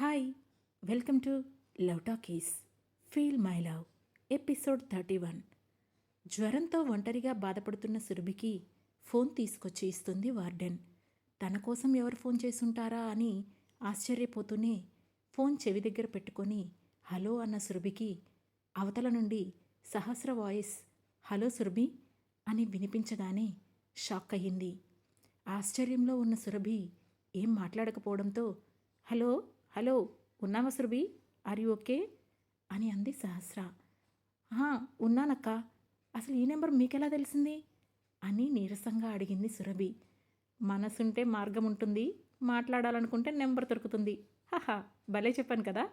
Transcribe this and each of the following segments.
Hi welcome to love talkies. Feel my love episode thirty one. జ్వరంతో ఒంటరిగా బాధపడుతున్న సురభికి phone తీసుకొచ్చి ఇస్తుంది వార్డెన్. తన కోసం ఎవరు ఫోన్ చేసుంటారా అని ఆశ్చర్యపోతూనే ఫోన్ చెవి దగ్గర పెట్టుకొని హలో అన్న సురభికి అవతల నుండి సహస్ర వాయిస్ హలో సురభి అని వినిపించగానే షాక్ అయ్యింది. ఆశ్చర్యంలో ఉన్న సురభి ఏం మాట్లాడకపోవడంతో హలో హలో ఉన్నావా సురభి? ఆర్ యూ ఓకే అని అంది సహస్ర. "ఆ, ఉన్నానక్క. అసలు ఈ నెంబర్ మీకెలా తెలిసింది? అని నీరసంగా అడిగింది సురభి. మనసుంటే మార్గం ఉంటుంది మాట్లాడాలనుకుంటే నెంబర్ దొరుకుతుంది. హహా భలే చెప్పాను కదా?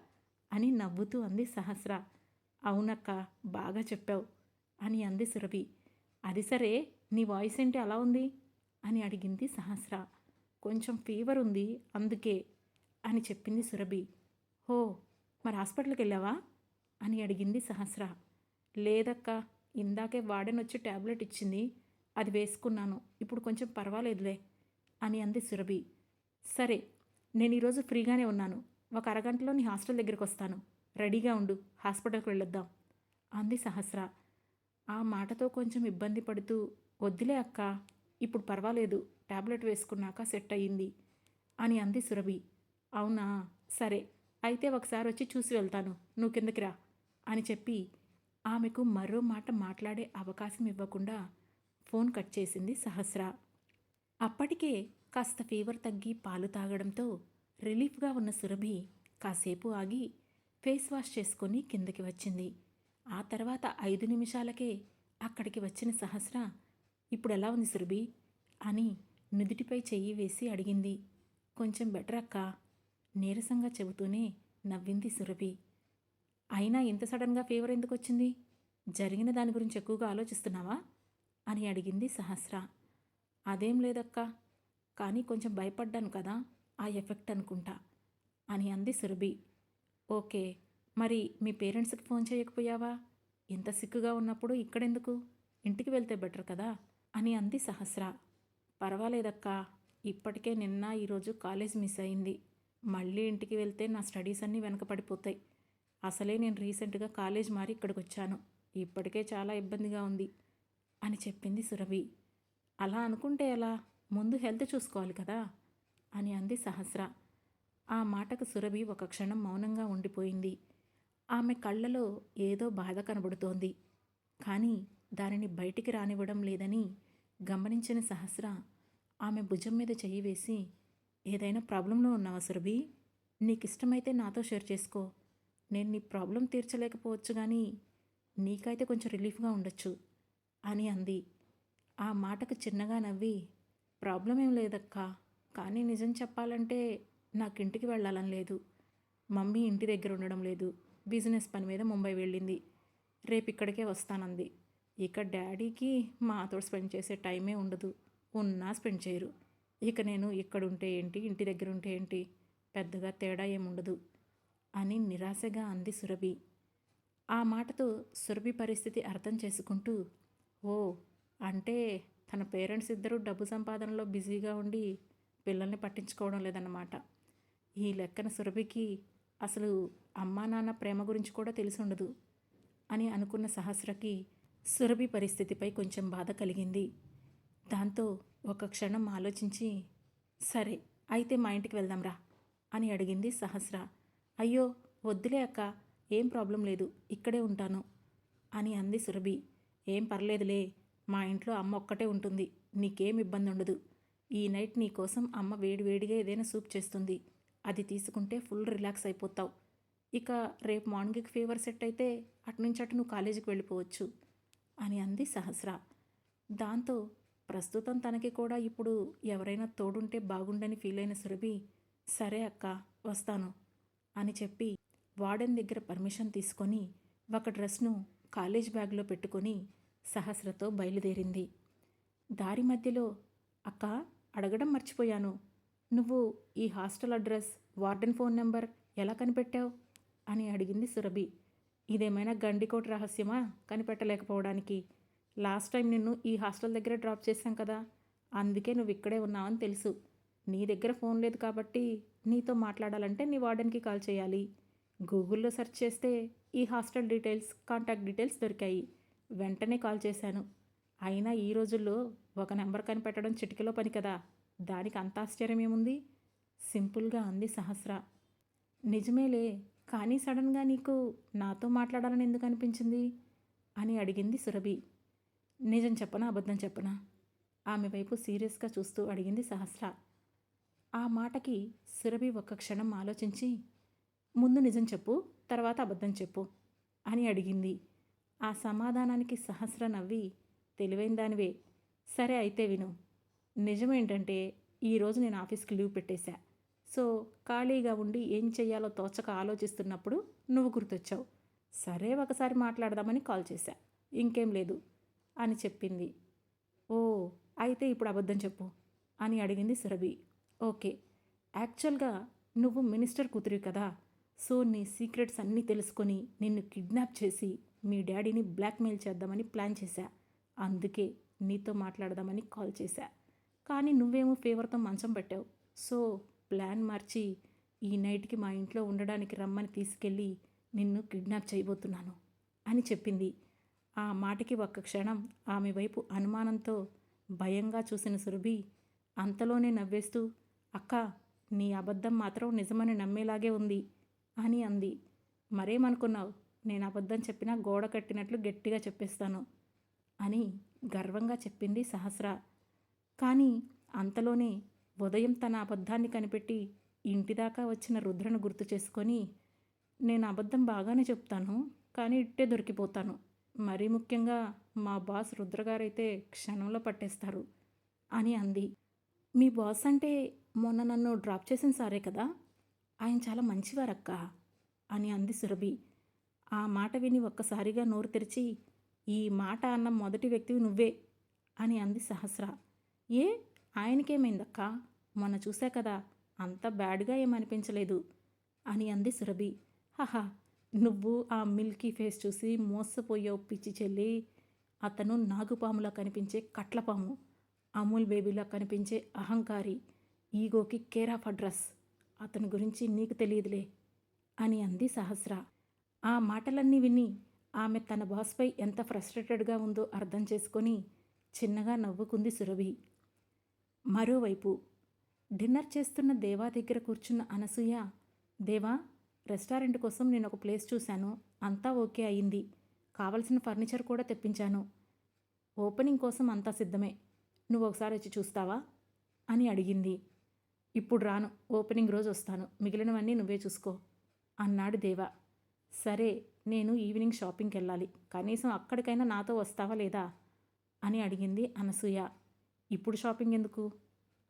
అని నవ్వుతూ అంది సహస్ర. అవునక్క బాగా చెప్పావు అని అంది సురభి. అది సరే నీ వాయిస్ ఏంటి అలా ఉంది? అని అడిగింది సహస్ర. కొంచెం ఫీవర్ ఉంది అందుకే. అని చెప్పింది సురభి. హో మరి హాస్పిటల్కి వెళ్ళావా అని అడిగింది సహస్ర. లేదక్క ఇందాకే వార్డెన్ వచ్చి ట్యాబ్లెట్ ఇచ్చింది. అది వేసుకున్నాను. ఇప్పుడు కొంచెం పర్వాలేదులే అని అంది సురభి. సరే నేను ఈరోజు ఫ్రీగానే ఉన్నాను. ఒక అరగంటలో నీ హాస్టల్ దగ్గరికి వస్తాను రెడీగా ఉండు హాస్పిటల్కి వెళ్ళొద్దాం అంది సహస్ర. ఆ మాటతో కొంచెం ఇబ్బంది పడుతూ వద్దులే అక్క ఇప్పుడు పర్వాలేదు. టాబ్లెట్ వేసుకున్నాక సెట్ అయ్యింది అని అంది సురభి. అవునా? సరే అయితే ఒకసారి వచ్చి చూసి వెళ్తాను. నువ్వు కిందకి రా అని చెప్పి ఆమెకు మరో మాట మాట్లాడే అవకాశం ఇవ్వకుండా ఫోన్ కట్ చేసింది సహస్ర. అప్పటికే కాస్త ఫీవర్ తగ్గి పాలు తాగడంతో రిలీఫ్గా ఉన్న సురభి కాసేపు ఆగి ఫేస్ వాష్ చేసుకొని కిందకి వచ్చింది. ఆ తర్వాత ఐదు నిమిషాలకే అక్కడికి వచ్చిన సహస్ర ఇప్పుడు ఎలా ఉంది సురభి? అని నుదుటిపై చెయ్యి వేసి అడిగింది. కొంచెం బెటర్ అక్క నీరసంగా చెబుతూనే నవ్వింది సురభి. అయినా ఇంత సడన్గా ఫీవర్ ఎందుకు వచ్చింది జరిగిన దాని గురించి ఎక్కువగా ఆలోచిస్తున్నావా? అని అడిగింది సహస్ర. అదేం లేదక్క. కానీ కొంచెం భయపడ్డాను కదా ఆ ఎఫెక్ట్ అనుకుంటా అని అంది సురభి. ఓకే మరి మీ పేరెంట్స్కి ఫోన్ చేయకపోయావా? ఇంత సిక్కుగా ఉన్నప్పుడు ఇక్కడెందుకు? ఇంటికి వెళ్తే బెటర్ కదా అని అంది సహస్ర. పర్వాలేదక్క ఇప్పటికే నిన్న ఈరోజు కాలేజ్ మిస్ అయింది. మళ్ళీ ఇంటికి వెళ్తే నా స్టడీస్ అన్నీ వెనకపడిపోతాయి. అసలే నేను రీసెంట్గా కాలేజ్ మారి ఇక్కడికి వచ్చాను ఇప్పటికే చాలా ఇబ్బందిగా ఉంది అని చెప్పింది సురభి. అలా అనుకుంటే ఎలా? ముందు హెల్త్ చూసుకోవాలి కదా? అని అంది సహస్ర. ఆ మాటకు సురభి ఒక క్షణం మౌనంగా ఉండిపోయింది. ఆమె కళ్ళలో ఏదో బాధ కనబడుతోంది. కానీ దానిని బయటికి రానివ్వడం లేదని గమనించిన సహస్ర ఆమె భుజం మీద చెయ్యి వేసి ఏదైనా ప్రాబ్లంలో ఉన్నావా సురభి? నీకు ఇష్టమైతే నాతో షేర్ చేసుకో. నేను నీ ప్రాబ్లం తీర్చలేకపోవచ్చు కానీ నీకైతే కొంచెం రిలీఫ్గా ఉండొచ్చు అని అంది. ఆ మాటకు చిన్నగా నవ్వి ప్రాబ్లం ఏం లేదక్కా కానీ నిజం చెప్పాలంటే నాకు ఇంటికి వెళ్ళాలని లేదు. మమ్మీ ఇంటి దగ్గర ఉండడం లేదు. బిజినెస్ పని మీద ముంబై వెళ్ళింది. రేపు ఇక్కడికే వస్తానంది. ఇక డాడీకి మాతో స్పెండ్ చేసే టైమే ఉండదు. ఉన్నా స్పెండ్ చేయరు. ఇక నేను ఇక్కడ ఉంటే ఏంటి? ఇంటి దగ్గర ఉంటే ఏంటి? పెద్దగా తేడా ఏముండదు అని నిరాశగా అంది సురభి. ఆ మాటతో సురభి పరిస్థితి అర్థం చేసుకుంటూ ఓ అంటే తన పేరెంట్స్ ఇద్దరూ డబ్బు సంపాదనలో బిజీగా ఉండి పిల్లల్ని పట్టించుకోవడం లేదన్నమాట. ఈ లెక్కన సురభికి అసలు అమ్మా నాన్న ప్రేమ గురించి కూడా తెలిసి ఉండదు అని అనుకున్న సహస్రకి సురభి పరిస్థితిపై కొంచెం బాధ కలిగింది. దాంతో ఒక క్షణం ఆలోచించి సరే అయితే మా ఇంటికి వెళ్దాంరా అని అడిగింది సహస్ర. అయ్యో వద్దులే అక్క ఏం ప్రాబ్లం లేదు ఇక్కడే ఉంటాను అని అంది సురభి. ఏం పర్లేదులే మా ఇంట్లో అమ్మ ఒక్కటే ఉంటుంది నీకేం ఇబ్బంది ఉండదు ఈ నైట్ నీ కోసం అమ్మ వేడివేడిగా ఏదైనా సూప్ చేస్తుంది అది తీసుకుంటే ఫుల్ రిలాక్స్ అయిపోతావు. ఇక రేపు మార్నింగ్కి ఫీవర్ సెట్ అయితే అటు నుంచి అటు నువ్వు కాలేజీకి వెళ్ళిపోవచ్చు అని అంది సహస్ర. దాంతో ప్రస్తుతం తనకి కూడా ఇప్పుడు ఎవరైనా తోడుంటే బాగుండని ఫీల్ అయిన సురభి సరే అక్క వస్తాను అని చెప్పి వార్డెన్ దగ్గర పర్మిషన్ తీసుకొని ఒక డ్రెస్ను కాలేజ్ బ్యాగ్లో పెట్టుకొని సహస్రతో బయలుదేరింది. దారి మధ్యలో అక్క అడగడం మర్చిపోయాను. నువ్వు ఈ hostel address warden phone number ఎలా కనిపెట్టావు? అని అడిగింది సురభి. ఇదేమైనా గండికోట రహస్యమా? కనిపెట్టలేకపోవడానికి. లాస్ట్ టైం నిన్ను ఈ హాస్టల్ దగ్గర డ్రాప్ చేశాం కదా అందుకే నువ్వు ఇక్కడే ఉన్నావని తెలుసు. నీ దగ్గర ఫోన్ లేదు కాబట్టి నీతో మాట్లాడాలంటే నీ వార్డెన్కి కాల్ చేయాలి. గూగుల్లో సెర్చ్ చేస్తే ఈ హాస్టల్ డీటెయిల్స్ కాంటాక్ట్ డీటెయిల్స్ దొరికాయి. వెంటనే కాల్ చేశాను. అయినా ఈ రోజుల్లో ఒక నెంబర్ కనిపెట్టడం చిటికలో పని కదా దానికి అంత ఆశ్చర్యం ఏముంది? సింపుల్గా అంది సహస్ర. నిజమేలే కానీ సడన్గా నీకు నాతో మాట్లాడాలని ఎందుకు అనిపించింది? అని అడిగింది సురభి. నిజం చెప్పనా? అబద్ధం చెప్పనా? ఆమె వైపు సీరియస్గా చూస్తూ అడిగింది సహస్ర. ఆ మాటకి సురభి ఒక్క క్షణం ఆలోచించి ముందు నిజం చెప్పు తర్వాత అబద్ధం చెప్పు అని అడిగింది. ఆ సమాధానానికి సహస్ర నవ్వి తెలివైన దానివే. సరే అయితే విను. నిజమేంటంటే ఈరోజు నేను ఆఫీస్కి లీవ్ పెట్టేశా. సో ఖాళీగా ఉండి ఏం చెయ్యాలో తోచక ఆలోచిస్తున్నప్పుడు నువ్వు గుర్తొచ్చావు. సరే ఒకసారి మాట్లాడదామని కాల్ చేశా. ఇంకేం లేదు. అని చెప్పింది. ఓ అయితే ఇప్పుడు అబద్ధం చెప్పు అని అడిగింది సురభి. ఓకే యాక్చువల్గా నువ్వు మినిస్టర్ కూతురి కదా సో నీ సీక్రెట్స్ అన్నీ తెలుసుకొని నిన్ను కిడ్నాప్ చేసి మీ డాడీని బ్లాక్మెయిల్ చేద్దామని ప్లాన్ చేశా. అందుకే నీతో మాట్లాడదామని కాల్ చేశా. కానీ నువ్వేమో ఫేవర్తో మంచం పెట్టావు. సో ప్లాన్ మార్చి ఈ నైట్కి మా ఇంట్లో ఉండడానికి రమ్మని తీసుకెళ్ళి నిన్ను కిడ్నాప్ చేయబోతున్నాను అని చెప్పింది. ఆ మాటకి ఒక్క క్షణం ఆమె వైపు అనుమానంతో భయంగా చూసిన సురభి అంతలోనే నవ్వేస్తూ అక్క నీ అబద్ధం మాత్రం నిజమని నమ్మేలాగే ఉంది అని అంది. మరేమనుకున్నావు? నేను అబద్ధం చెప్పినా గోడ కట్టినట్లు గట్టిగా చెప్పేస్తాను అని గర్వంగా చెప్పింది సహస్ర. కానీ అంతలోనే ఉదయం తన అబద్ధాన్ని కనిపెట్టి ఇంటిదాకా వచ్చిన రుద్రను గుర్తు చేసుకొని నేను అబద్ధం బాగానే చెప్తాను కానీ ఇట్టే దొరికిపోతాను మరీ ముఖ్యంగా మా బాస్ రుద్రగారైతే క్షణంలో పట్టేస్తారు అని అంది. మీ బాస్ అంటే మొన్న నన్ను డ్రాప్ చేసిన సారే కదా? ఆయన చాలా మంచివారక్క అని అంది సురభి. ఆ మాట విని ఒక్కసారిగా నోరు తెరిచి ఈ మాట అన్న మొదటి వ్యక్తివి నువ్వే అని అంది సహస్ర. ఏ? ఆయనకేమైందక్క? మొన్న చూసా కదా అంత బ్యాడ్గా ఏమనిపించలేదు అని అంది సురభి. హహా నువ్వు ఆ మిల్కీ ఫేస్ చూసి మోసపోయావు పిచ్చి చెల్లి అతను నాగుపాములా కనిపించే కట్లపాము అమూల్ బేబీలా కనిపించే అహంకారి ఈగోకి కేర్ ఆఫ్ అడ్రస్ అతని గురించి నీకు తెలియదులే అని అంది సహస్ర. ఆ మాటలన్నీ విని ఆమె తన బాస్పై ఎంత ఫ్రస్ట్రేటెడ్గా ఉందో అర్థం చేసుకొని చిన్నగా నవ్వుకుంది సురభి. మరోవైపు డిన్నర్ చేస్తున్న దేవా దగ్గర కూర్చున్న అనసూయ దేవా రెస్టారెంట్ కోసం నేను ఒక ప్లేస్ చూశాను. అంతా ఓకే అయింది. కావలసిన ఫర్నిచర్ కూడా తెప్పించాను. ఓపెనింగ్ కోసం అంతా సిద్ధమే. నువ్వు ఒకసారి వచ్చి చూస్తావా? అని అడిగింది. ఇప్పుడు రాను. ఓపెనింగ్ రోజు వస్తాను. మిగిలినవన్నీ నువ్వే చూసుకో. అన్నాడు దేవా. సరే నేను ఈవినింగ్ షాపింగ్కి వెళ్ళాలి. కనీసం అక్కడికైనా నాతో వస్తావా లేదా? అని అడిగింది అనసూయ. ఇప్పుడు షాపింగ్ ఎందుకు?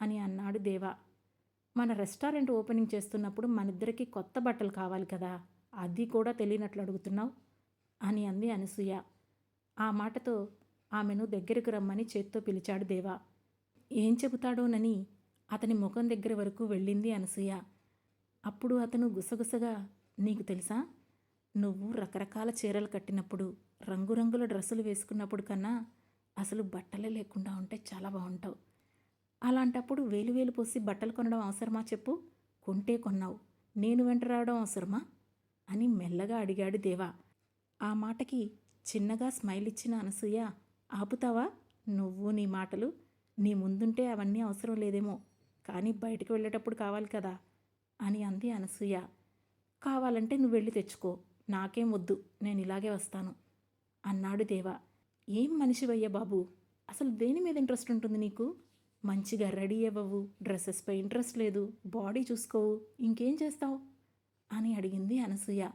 అని అన్నాడు దేవా. మన రెస్టారెంట్ ఓపెనింగ్ చేస్తున్నప్పుడు మనిద్దరికి కొత్త బట్టలు కావాలి కదా అది కూడా తెలియనట్లు అడుగుతున్నావు? అని అంది అనసూయ. ఆ మాటతో ఆమెను దగ్గరకు రమ్మని చేత్తో పిలిచాడు దేవా. ఏం చెబుతాడోనని అతని ముఖం దగ్గర వరకు వెళ్ళింది అనసూయ. అప్పుడు అతను గుసగుసగా నీకు తెలుసా? నువ్వు రకరకాల చీరలు కట్టినప్పుడు రంగురంగుల డ్రెస్సులు వేసుకున్నప్పుడు కన్నా అసలు బట్టలే లేకుండా ఉంటే చాలా బాగుంటావు. అలాంటప్పుడు వేలు వేలు పోసి బట్టలు కొనడం అవసరమా చెప్పు? కొంటే కొన్నావు. నేను వెంట రావడం అవసరమా? అని మెల్లగా అడిగాడు దేవా. ఆ మాటకి చిన్నగా స్మైల్ ఇచ్చిన అనసూయ ఆపుతావా? నువ్వు నీ మాటలు? నీ ముందుంటే అవన్నీ అవసరం లేదేమో. కానీ బయటకు వెళ్ళేటప్పుడు కావాలి కదా? అని అంది అనసూయ. కావాలంటే నువ్వు వెళ్ళి తెచ్చుకో. నాకేం వద్దు. నేను ఇలాగే వస్తాను. అన్నాడు దేవా. ఏం మనిషివయ్యా బాబు అసలు దేని మీద ఇంట్రెస్ట్ ఉంటుంది నీకు? మంచిగా రెడీ అవ్వవు డ్రెస్సెస్పై ఇంట్రెస్ట్ లేదు బాడీ చూసుకోవు ఇంకేం చేస్తావు? అని అడిగింది అనసూయ.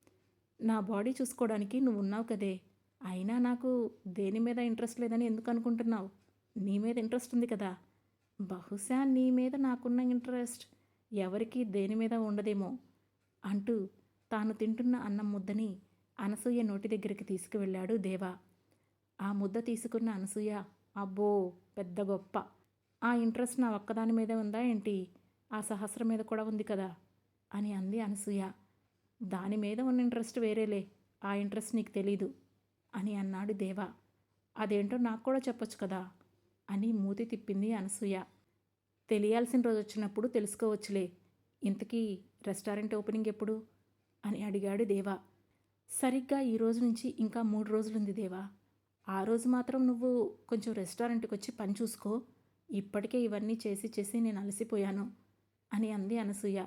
నా బాడీ చూసుకోవడానికి నువ్వు ఉన్నావు కదే అయినా నాకు దేని మీద ఇంట్రెస్ట్ లేదని ఎందుకు అనుకుంటున్నావు? నీ మీద ఇంట్రెస్ట్ ఉంది కదా. బహుశా నీ మీద నాకున్న ఇంట్రెస్ట్ ఎవరికి దేని మీద ఉండదేమో అంటూ తాను తింటున్న అన్నం ముద్దని అనసూయ నోటి దగ్గరికి తీసుకువెళ్ళాడు దేవా. ఆ ముద్ద తీసుకున్న అనసూయ అబ్బో పెద్ద గొప్ప. ఆ ఇంట్రెస్ట్ నా ఒక్కదాని మీదే ఉందా ఏంటి? ఆ సహస్రం మీద కూడా ఉంది కదా? అని అంది అనసూయ. దాని మీద ఉన్న ఇంట్రెస్ట్ వేరేలే. ఆ ఇంట్రెస్ట్ నీకు తెలీదు అని అన్నాడు దేవా. అదేంటో నాకు కూడా చెప్పొచ్చు కదా? అని మూతి తిప్పింది అనసూయ. తెలియాల్సిన రోజు వచ్చినప్పుడు తెలుసుకోవచ్చులే. ఇంతకీ రెస్టారెంట్ ఓపెనింగ్ ఎప్పుడు? అని అడిగాడు దేవా. సరిగ్గా ఈ రోజు నుంచి ఇంకా మూడు రోజులుంది దేవా. ఆ రోజు మాత్రం నువ్వు కొంచెం రెస్టారెంట్కి వచ్చి పని చూసుకో. ఇప్పటికే ఇవన్నీ చేసి చేసి నేను అలసిపోయాను అని అంది అనసూయ.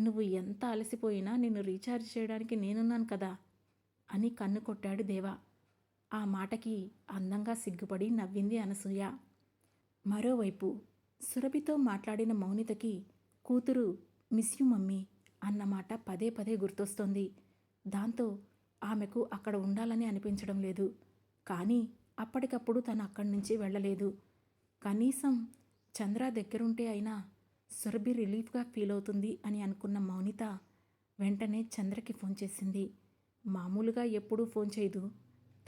నువ్వు ఎంత అలసిపోయినా నిన్ను రీఛార్జ్ చేయడానికి నేనున్నాను కదా అని కన్ను కొట్టాడు దేవా. ఆ మాటకి అందంగా సిగ్గుపడి నవ్వింది అనసూయ. మరోవైపు సురభితో మాట్లాడిన మౌనితకి కూతురు మిస్ యు మమ్మీ అన్న మాట పదే పదే గుర్తొస్తోంది. దాంతో ఆమెకు అక్కడ ఉండాలని అనిపించడం లేదు. కానీ అప్పటికప్పుడు తను అక్కడి నుంచి వెళ్ళలేదు. కనీసం చంద్ర దగ్గరుంటే అయినా సురభి రిలీఫ్గా ఫీల్ అవుతుంది అని అనుకున్న మౌనిత వెంటనే చంద్రకి ఫోన్ చేసింది. మామూలుగా ఎప్పుడూ ఫోన్ చేయదు.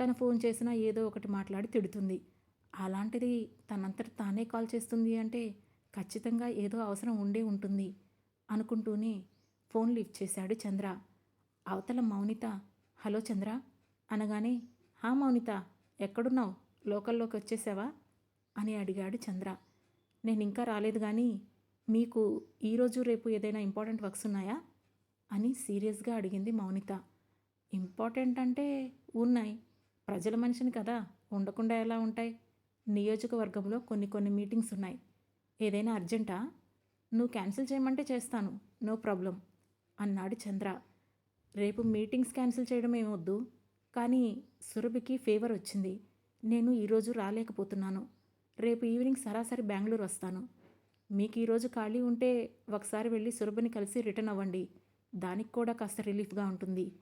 తను ఫోన్ చేసినా ఏదో ఒకటి మాట్లాడి తిడుతుంది. అలాంటిది తనంతట తానే కాల్ చేస్తుంది అంటే ఖచ్చితంగా ఏదో అవసరం ఉండే ఉంటుంది అనుకుంటూనే ఫోన్ లిఫ్ట్ చేశాడు చంద్ర. అవతల మౌనిత హలో చంద్ర అనగానే హా మౌనిత ఎక్కడున్నావు? లోకల్లోకి వచ్చేసావా? అని అడిగాడు చంద్ర. నేను ఇంకా రాలేదు కానీ మీకు ఈరోజు రేపు ఏదైనా ఇంపార్టెంట్ వర్క్స్ ఉన్నాయా? అని సీరియస్గా అడిగింది మౌనిత. ఇంపార్టెంట్ అంటే ఉన్నాయి. ప్రజల మనిషిని కదా ఉండకుండా ఎలా ఉంటాయి? నియోజకవర్గంలో కొన్ని కొన్ని మీటింగ్స్ ఉన్నాయి. ఏదైనా అర్జెంటా? నువ్వు క్యాన్సిల్ చేయమంటే చేస్తాను. నో ప్రాబ్లం అన్నాడు చంద్ర. రేపు మీటింగ్స్ క్యాన్సిల్ చేయడం ఏమొద్దు కానీ సురభికి ఫీవర్ వచ్చింది. నేను ఈరోజు రాలేకపోతున్నాను. రేపు ఈవినింగ్ సరాసరి బెంగళూరు వస్తాను. మీకు ఈరోజు ఖాళీ ఉంటే ఒకసారి వెళ్ళి సురభని కలిసి రిటర్న్ అవ్వండి. దానికి కూడా కాస్త రిలీఫ్గా ఉంటుంది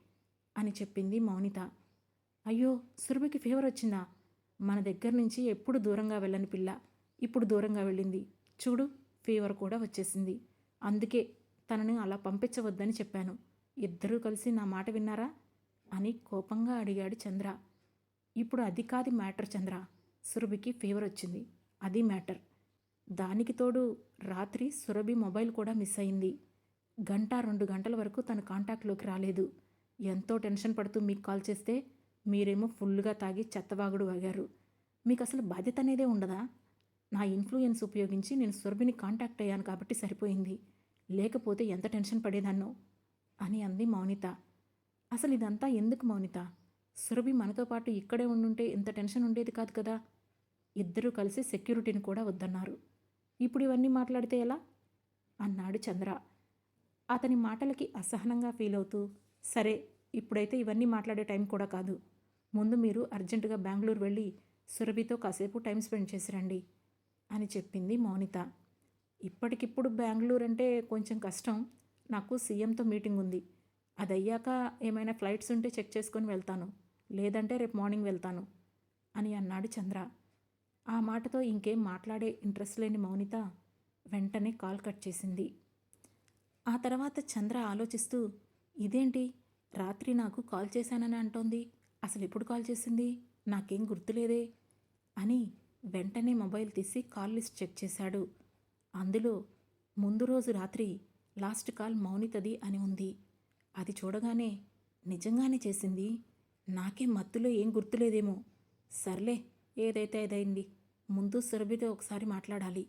అని చెప్పింది మౌనిత. అయ్యో సురభికి ఫీవర్ వచ్చిందా? మన దగ్గర నుంచి ఎప్పుడు దూరంగా వెళ్ళని పిల్ల ఇప్పుడు దూరంగా వెళ్ళింది. చూడు ఫీవర్ కూడా వచ్చేసింది. అందుకే తనని అలా పంపించవద్దని చెప్పాను. ఇద్దరూ కలిసి నా మాట విన్నారా? అని కోపంగా అడిగాడు చంద్ర. ఇప్పుడు అది కాదు మ్యాటర్ చంద్ర. సురభికి ఫీవర్ వచ్చింది. అది మ్యాటర్. దానికి తోడు రాత్రి సురభి మొబైల్ కూడా మిస్ అయింది. గంట రెండు గంటల వరకు తన కాంటాక్ట్లోకి రాలేదు. ఎంతో టెన్షన్ పడుతూ మీకు కాల్ చేస్తే మీరేమో ఫుల్గా తాగి చెత్తవాగుడు వాగారు. మీకు అసలు బాధ్యత అనేదే ఉండదా? నా ఇన్ఫ్లుయెన్స్ ఉపయోగించి నేను సురభిని కాంటాక్ట్ అయ్యాను కాబట్టి సరిపోయింది. లేకపోతే ఎంత టెన్షన్ పడేదాన్నో? అని అంది మౌనిత. అసలు ఇదంతా ఎందుకు మౌనిత? సురభి మనతో పాటు ఇక్కడే ఉండుంటే ఇంత టెన్షన్ ఉండేది కాదు కదా. ఇద్దరూ కలిసి సెక్యూరిటీని కూడా వద్దన్నారు. ఇప్పుడు ఇవన్నీ మాట్లాడితే ఎలా? అన్నాడు చంద్ర. అతని మాటలకి అసహనంగా ఫీల్ అవుతూ సరే ఇప్పుడైతే ఇవన్నీ మాట్లాడే టైం కూడా కాదు. ముందు మీరు అర్జెంటుగా బెంగళూరు వెళ్ళి సురభితో కాసేపు టైం స్పెండ్ చేసి రండి అని చెప్పింది మౌనిత. ఇప్పటికిప్పుడు బెంగళూరు అంటే కొంచెం కష్టం. నాకు సీఎంతో మీటింగ్ ఉంది. అది అయ్యాక ఏమైనా ఫ్లైట్స్ ఉంటే చెక్ చేసుకొని వెళ్తాను. లేదంటే రేపు మార్నింగ్ వెళ్తాను అని అన్నాడు చంద్ర. ఆ మాటతో ఇంకేం మాట్లాడే ఇంట్రెస్ట్ లేని మౌనిత వెంటనే కాల్ కట్ చేసింది. ఆ తర్వాత చంద్ర ఆలోచిస్తూ ఇదేంటి? రాత్రి నాకు కాల్ చేశానని అంటోంది. అసలు ఎప్పుడు కాల్ చేసింది? నాకేం గుర్తులేదే అని వెంటనే మొబైల్ తీసి కాల్ లిస్ట్ చెక్ చేశాడు. అందులో ముందు రోజు రాత్రి లాస్ట్ కాల్ మౌనితది అని ఉంది. అది చూడగానే నిజంగానే చేసింది? నాకే మత్తులో ఏం గుర్తులేదేమో. సర్లే ఏదైతే ఏదైంది ముందు సురభితో ఒకసారి మాట్లాడాలి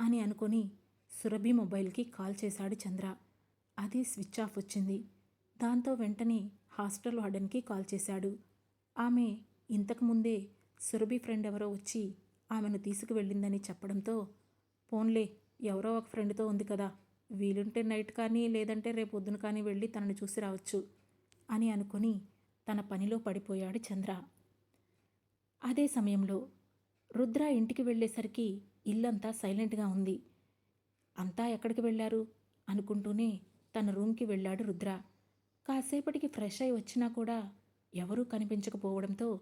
అని అనుకొని సురభి మొబైల్కి కాల్ చేశాడు చంద్ర. అది స్విచ్ ఆఫ్ వచ్చింది. దాంతో వెంటనే హాస్టల్ వార్డెన్కి కాల్ చేశాడు. ఆమె ఇంతకుముందే సురభి ఫ్రెండ్ ఎవరో వచ్చి ఆమెను తీసుకువెళ్ళిందని చెప్పడంతో పోన్లే ఎవరో ఒక ఫ్రెండ్తో ఉంది కదా వీలుంటే నైట్ కానీ లేదంటే రేపు పొద్దున కానీ వెళ్ళి తనను చూసి రావచ్చు అని అనుకుని తన పనిలో పడిపోయాడు చంద్ర. అదే సమయంలో రుద్ర ఇంటికి వెళ్ళేసరికి ఇల్లంతా సైలెంట్గా ఉంది. అంతా ఎక్కడికి వెళ్ళారు? అనుకుంటూనే తన రూమ్కి వెళ్ళాడు రుద్ర. కాసేపటికి ఫ్రెష్ అయి వచ్చినా కూడా ఎవరూ కనిపించకపోవడంతో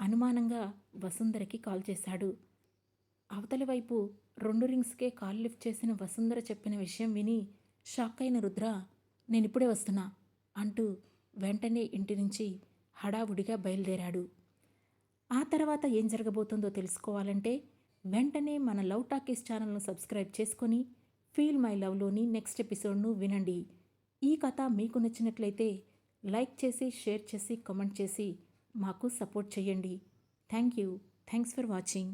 అనుమానంగా వసుంధరకి కాల్ చేశాడు. అవతలి వైపు రెండు రింగ్స్కే కాల్ లిఫ్ట్ చేసిన వసుంధర చెప్పిన విషయం విని షాక్ అయిన రుద్ర నేనిప్పుడే వస్తున్నా అంటూ వెంటనే ఇంటి నుంచి హడావుడిగా బయలుదేరాడు. ఆ తర్వాత ఏం జరగబోతుందో తెలుసుకోవాలంటే వెంటనే మన లవ్ టాకీస్ ఛానల్ను సబ్స్క్రైబ్ చేసుకొని ఫీల్ మై లవ్లోని నెక్స్ట్ ఎపిసోడ్ను వినండి. ఈ కథ మీకు నచ్చినట్లయితే లైక్ చేసి షేర్ చేసి కామెంట్ చేసి మాకు సపోర్ట్ చేయండి. Thank you. Thanks for watching.